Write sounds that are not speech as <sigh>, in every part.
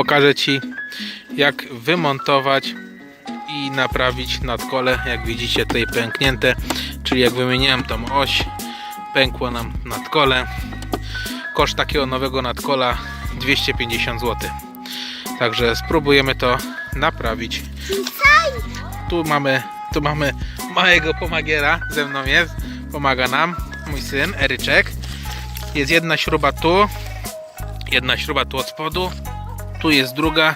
pokażę Ci jak wymontować i naprawić nadkole. Jak widzicie tutaj pęknięte, czyli jak wymieniłem tą oś, pękło nam nadkole. Koszt takiego nowego nadkola 250 zł. Także spróbujemy to naprawić. Tu mamy, tu mamy małego pomagiera, ze mną jest, pomaga nam mój syn Eryczek. Jest jedna śruba tu, jedna śruba tu od spodu, tu jest druga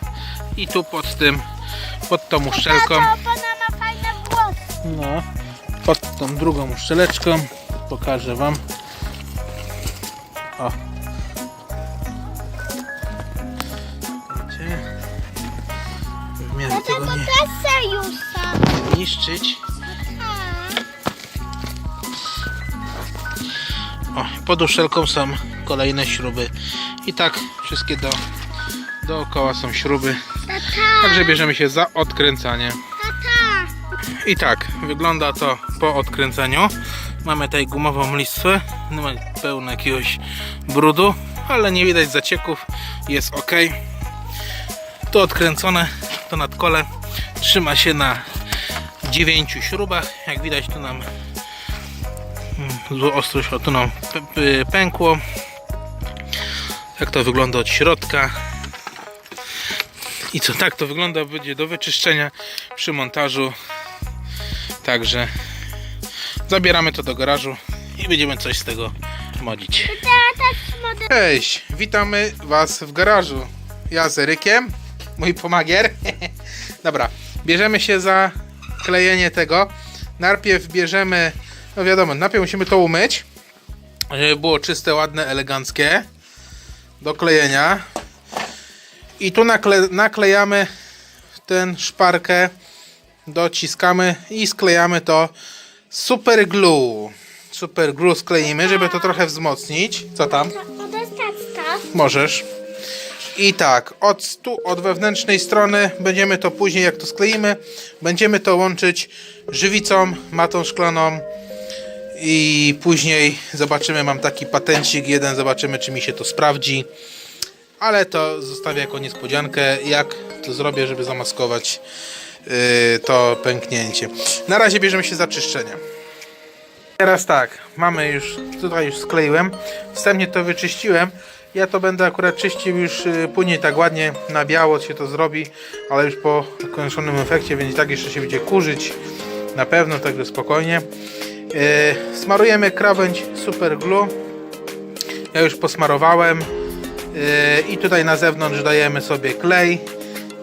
i tu pod tym, pod tą uszczelką. No, pod tą drugą uszczeleczką pokażę Wam. O. Widzicie? W miarę Dlatego tego nie niszczyć. O, pod uszczelką są kolejne śruby. I tak wszystkie do, dookoła są śruby. Także bierzemy się za odkręcanie. I tak wygląda to po odkręceniu. Mamy tutaj gumową listwę, pełno jakiegoś brudu, ale nie widać zacieków, jest ok. To odkręcone, to nadkole trzyma się na 9 śrubach. Jak widać tu nam mm, zło ostrość tu nam pękło. Tak to wygląda od środka. I co tak to wygląda będzie do wyczyszczenia przy montażu. Także zabieramy to do garażu i będziemy coś z tego modzić. Cześć, witamy Was w garażu. Ja z Erykiem, mój pomagier. <laughs> Dobra, bierzemy się za klejenie tego. Najpierw bierzemy, no wiadomo, najpierw musimy to umyć, żeby było czyste, ładne, eleganckie do klejenia. I tu nakle, naklejamy ten szparkę, dociskamy i sklejamy to super glue. Super glue skleimy, żeby to trochę wzmocnić. Co tam? Tak? Możesz. I tak, od, tu, od wewnętrznej strony będziemy to później, jak to skleimy, będziemy to łączyć żywicą, matą szklaną i później zobaczymy, mam taki patencik jeden, zobaczymy, czy mi się to sprawdzi. Ale to zostawię jako niespodziankę, jak to zrobię, żeby zamaskować yy, to pęknięcie. Na razie bierzemy się za czyszczenie. Teraz tak, mamy już, tutaj już skleiłem, wstępnie to wyczyściłem. Ja to będę akurat czyścił już y, później tak ładnie na biało się to zrobi, ale już po kończonym efekcie, więc tak jeszcze się będzie kurzyć na pewno, także spokojnie. Yy, smarujemy krawędź super glue. Ja już posmarowałem i tutaj na zewnątrz dajemy sobie klej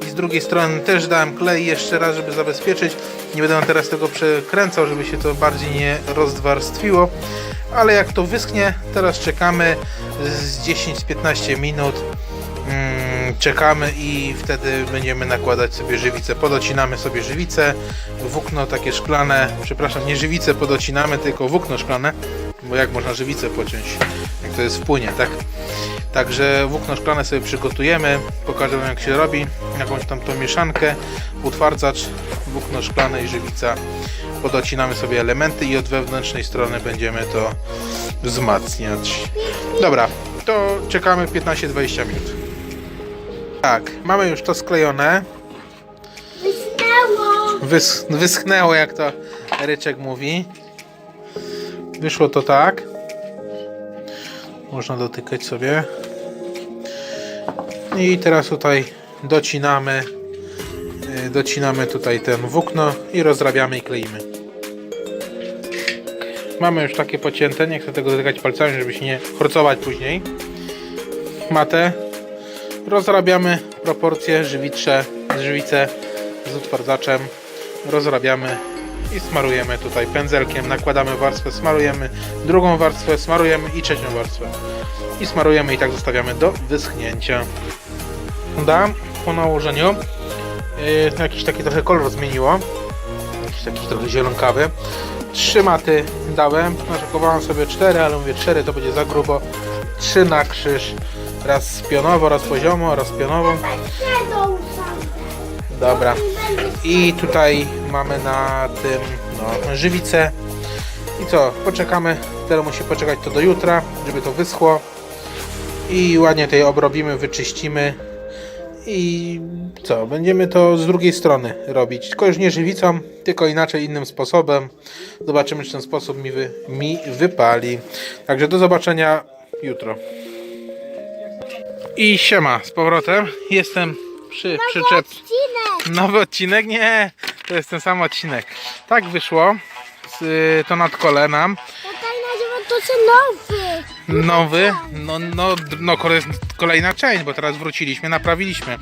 i z drugiej strony też dałem klej jeszcze raz, żeby zabezpieczyć. Nie będę teraz tego przekręcał, żeby się to bardziej nie rozwarstwiło. Ale jak to wyschnie, teraz czekamy z 10-15 minut. Mm, czekamy i wtedy będziemy nakładać sobie żywicę. Podocinamy sobie żywicę, włókno takie szklane, przepraszam, nie żywicę podocinamy, tylko włókno szklane, bo jak można żywicę pociąć, jak to jest w płynie, tak? Także włókno szklane sobie przygotujemy, pokażę wam jak się robi, jakąś tam tą mieszankę, utwardzacz, włókno szklane i żywica. Podocinamy sobie elementy i od wewnętrznej strony będziemy to wzmacniać. Dobra, to czekamy 15-20 minut. Tak, mamy już to sklejone. Wysnęło. Wys wyschnęło, jak to Ryczek mówi. Wyszło to tak. Można dotykać sobie. I teraz tutaj docinamy yy, docinamy tutaj ten włókno i rozrabiamy i kleimy. Mamy już takie pocięte, nie chcę tego dotykać palcami, żeby się nie chorcować później. Matę. Rozrabiamy proporcje żywicze, żywicę z utwardzaczem. Rozrabiamy i smarujemy tutaj pędzelkiem. Nakładamy warstwę, smarujemy drugą warstwę, smarujemy i trzecią warstwę. I smarujemy i tak zostawiamy do wyschnięcia. Dam po nałożeniu yy, jakiś taki trochę kolor zmieniło. Jakiś taki trochę zielonkawy. Trzy maty dałem. Naszykowałem sobie cztery, ale mówię cztery to będzie za grubo. Trzy na krzyż. Raz pionowo, raz poziomo, raz pionowo. Dobra. I tutaj mamy na tym no, żywicę. I co? Poczekamy. Teraz musi poczekać to do jutra, żeby to wyschło. I ładnie tutaj obrobimy, wyczyścimy. I co? Będziemy to z drugiej strony robić. Tylko już nie żywicą, tylko inaczej, innym sposobem. Zobaczymy, czy ten sposób mi, wy, mi wypali. Także do zobaczenia jutro. I siema z powrotem. Jestem przy przyczep. Nowy odcinek? Nie, to jest ten sam odcinek. Tak wyszło. Z, to nad kolenam. Tutaj nazywa to się nowy. Nowy, no, no, no kole- kolejna część, bo teraz wróciliśmy, naprawiliśmy.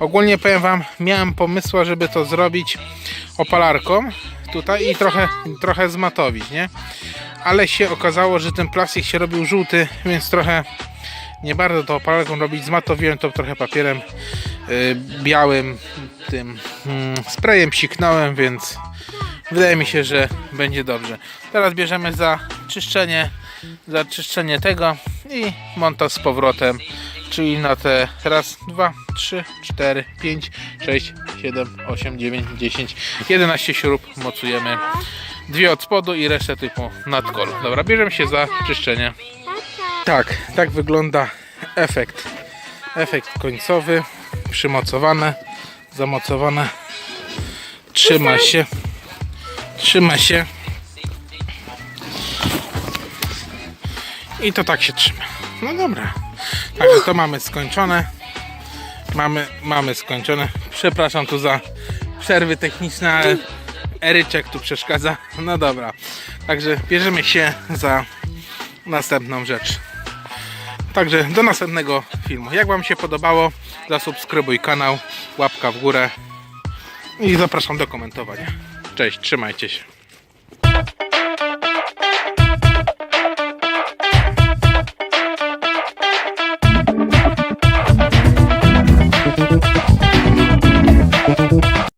Ogólnie powiem Wam, miałem pomysła, żeby to zrobić opalarką tutaj i trochę, trochę zmatowić, nie? Ale się okazało, że ten plastik się robił żółty, więc trochę nie bardzo to opalarką robić. Zmatowiłem to trochę papierem y, białym, tym mm, sprayem psiknąłem, więc wydaje mi się, że będzie dobrze. Teraz bierzemy za czyszczenie, za czyszczenie tego i montaż z powrotem, czyli na te raz, dwa, trzy, cztery, pięć, sześć, siedem, osiem, dziewięć, dziesięć, 11 śrub mocujemy. Dwie od spodu i resztę typu nadkol. Dobra, bierzemy się za czyszczenie. Tak, tak wygląda efekt. Efekt końcowy, przymocowane, zamocowane. Trzyma się. Trzyma się. I to tak się trzyma. No dobra. Także to mamy skończone. Mamy, mamy skończone. Przepraszam tu za przerwy techniczne, ale Eryczek tu przeszkadza. No dobra. Także bierzemy się za następną rzecz. Także do następnego filmu. Jak Wam się podobało, zasubskrybuj kanał, łapka w górę i zapraszam do komentowania. Cześć, trzymajcie się.